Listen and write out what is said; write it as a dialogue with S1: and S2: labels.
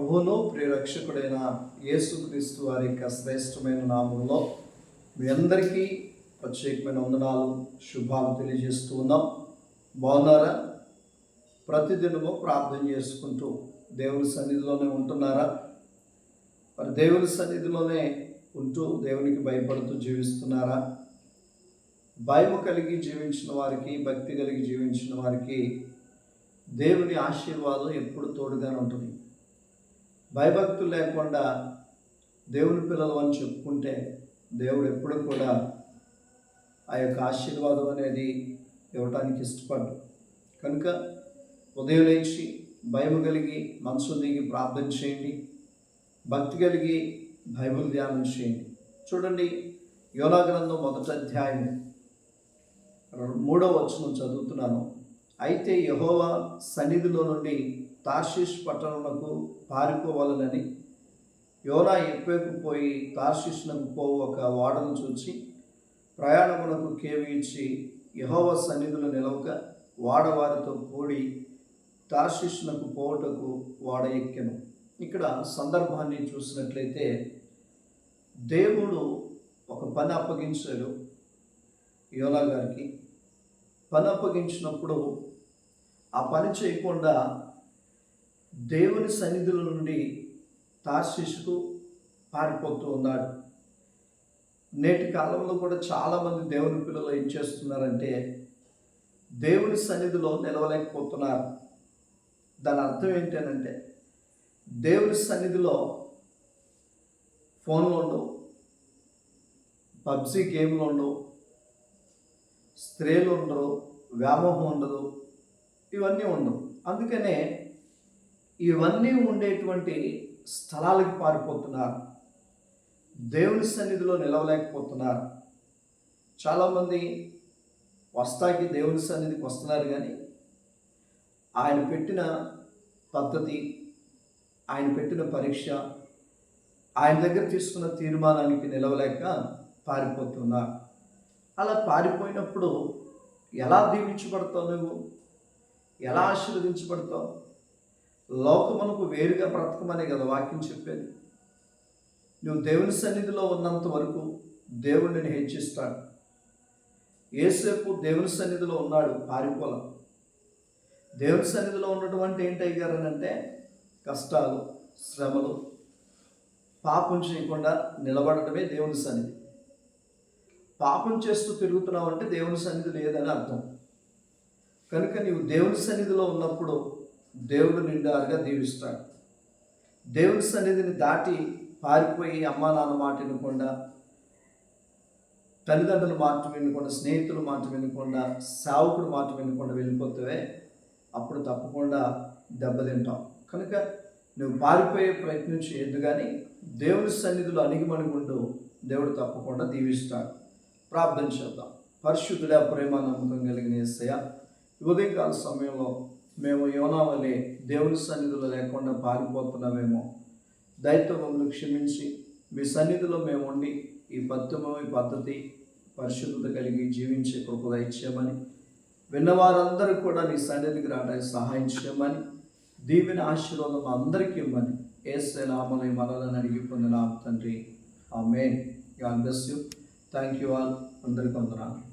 S1: ప్రభువును ప్రియరక్షకుడైన యేసుక్రీస్తు వారి యొక్క శ్రేష్టమైన నామంలో మీ అందరికీ ప్రత్యేకమైన వందనాలు శుభాలు తెలియజేస్తూ ఉన్నాం. బాగున్నారా? ప్రతిదినము ప్రార్థన చేసుకుంటూ దేవుని సన్నిధిలోనే ఉంటున్నారా? మరి దేవుని సన్నిధిలోనే ఉంటూ దేవునికి భయపడుతూ జీవిస్తున్నారా? భయం కలిగి జీవించిన వారికి భక్తి కలిగి జీవించిన వారికి దేవుని ఆశీర్వాదం ఎప్పుడు తోడుగానే ఉంటుంది. భయభక్తులు లేకుండా దేవుని పిల్లలు అని చెప్పుకుంటే దేవుడు ఎప్పుడు కూడా ఆ యొక్క ఆశీర్వాదం అనేది ఇవ్వటానికి ఇష్టపడ్డు. కనుక ఉదయం లేచి భయం కలిగి మనసు దిగి ప్రార్థన చేయండి. భక్తి కలిగి భయములు ధ్యానం చేయండి. చూడండి యోనా గ్రంథం మొదటి అధ్యాయం మూడవ వచనం చదువుతున్నాను. అయితే యహోవా సన్నిధిలో నుండి తార్షిష్ పట్టణమునకు పారిపోవాలని యోనా ఎప్పేకు పోయి తార్షిష్నకు పోవు ఒక ఓడను చూచి ప్రయాణమునకు కేవి ఇచ్చి యహోవ సన్నిధులు నిలవక వాడవారితో కూడి తార్షిష్నకు పోవుటకు వాడ ఎక్కెను. ఇక్కడ సందర్భాన్ని చూసినట్లయితే దేవుడు ఒక పని అప్పగించాడు యోనా గారికి. పని అప్పగించినప్పుడు ఆ పని చేయకుండా దేవుని సన్నిధుల నుండి తార్శిషుకు పారిపోతూ ఉన్నాడు. నేటి కాలంలో కూడా చాలామంది దేవుని పిల్లలు ఏం చేస్తున్నారంటే దేవుని సన్నిధిలో నిలవలేకపోతున్నారు. దాని అర్థం ఏంటంటే దేవుని సన్నిధిలో ఫోన్లు ఉండవు పబ్జీ గేమ్లు ఉండవు స్త్రీలు ఉండరు వ్యామోహం ఉండదు ఇవన్నీ ఉండవు. అందుకనే ఇవన్నీ ఉండేటువంటి స్థలాలకు పారిపోతున్నారు. దేవుని సన్నిధిలో నిలవలేకపోతున్నారు. చాలామంది వస్తాకి దేవుని సన్నిధికి వస్తున్నారు కానీ ఆయన పెట్టిన పద్ధతి ఆయన పెట్టిన పరీక్ష ఆయన దగ్గర తీసుకున్న తీర్మానానికి నిలవలేక పారిపోతున్నారు. అలా పారిపోయినప్పుడు ఎలా దీవించబడతావు నువ్వు? ఎలా ఆశీర్వదించబడతావు? లోకమునకు వేరుగా బ్రతకమనే కదా వాక్యం చెప్పేది. నువ్వు దేవుని సన్నిధిలో ఉన్నంత వరకు దేవుడిని హెచ్చిస్తాడు. ఏసేపు దేవుని సన్నిధిలో ఉన్నాడు పారిపోల దేవుని సన్నిధిలో ఉండటం అంటే ఏంటి అయ్యారనంటే కష్టాలు శ్రమలు పాపం చేయకుండా నిలబడటమే దేవుని సన్నిధి. పాపం చేస్తూ తిరుగుతున్నావు అంటే దేవుని సన్నిధి లేదని అర్థం. కనుక నీవు దేవుని సన్నిధిలో ఉన్నప్పుడు దేవుడు నిండారుగా దీవిస్తాడు. దేవుని సన్నిధిని దాటి పారిపోయి అమ్మా నాన్న మాట వినకుండా తల్లిదండ్రుల మాట వినకుండా స్నేహితుల మాట వినకుండా సేవకుడు మాట వినకుండా వెళ్ళిపోతే అప్పుడు తప్పకుండా దెబ్బతింటాం. కనుక నువ్వు పారిపోయే ప్రయత్నం చేయొద్దు కానీ దేవుని సన్నిధిలో అణిగిమణిగుండు దేవుడు తప్పకుండా దీవిస్తాడు. ప్రార్థన చేద్దాం. పరిశుద్ధుడ ప్రేమ నమ్మకం కలిగిన ఎస్సయ్య ఉదయకాల సమయంలో మేము యోనా వలె దేవుని సన్నిధిలో లేకుండా పారిపోతున్నామేమో. దయతో మమ్మల్ని క్షమించి మీ సన్నిధిలో మేము ఉండి ఈ పద్యము ఈ పద్ధతి పరిశుద్ధత కలిగి జీవించే కృపద ఇచ్చామని విన్నవారందరూ కూడా నీ సన్నిధికి రావడానికి సహాయం చేయమని దీవెన ఆశీర్వాదం అందరికీ ఇవ్వమని ఏసే నామని మనలను అడిగి పొందిన తండ్రి. Amen God bless you. Thank you all. అందరికీ వందనాలు.